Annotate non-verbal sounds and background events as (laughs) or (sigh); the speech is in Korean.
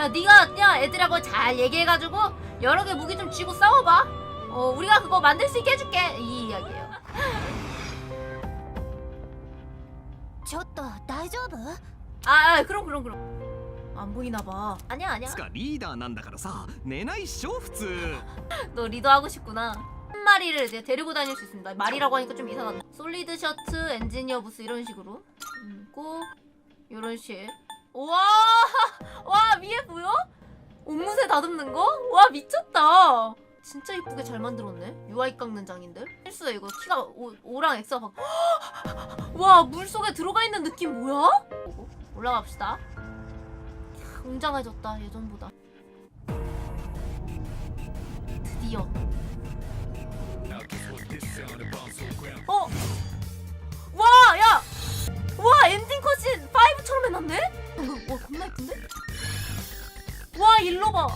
야 네가 그냥 애들하고 잘 얘기해가지고 여러 개 무기 좀 쥐고 싸워봐 어 우리가 그거 만들 수 있게 해줄게 이 이야기예요 ちょっと大丈夫 아, 아 그럼 그럼 그럼 안 보이나봐 아니야 아니야 つかリーダーなんだからさ寝ないっしょ普通 너 (laughs) 리더 하고 싶구나 한 마리를 이제 데리고 다닐 수 있습니다 말이라고 하니까 좀 이상하다 솔리드 셔츠 엔지니어 부스 이런 식으로 있고 요런 식 우와 와 위에 보여? 옷무새 다듬는 거? 와 미쳤다 진짜 이쁘게 잘 만들었네 UI 깎는 장인들 실수야 이거 키가 오, O랑 X가 막 (gasps) 와 물속에 들어가 있는 느낌 뭐야? 올라갑시다 캬, 웅장해졌다 예전보다 드디어 어? 와, 야! 와, 엔딩 컷이 5처럼 해놨네? (laughs) 와, 겁나 예쁜데? 와, 일로 봐.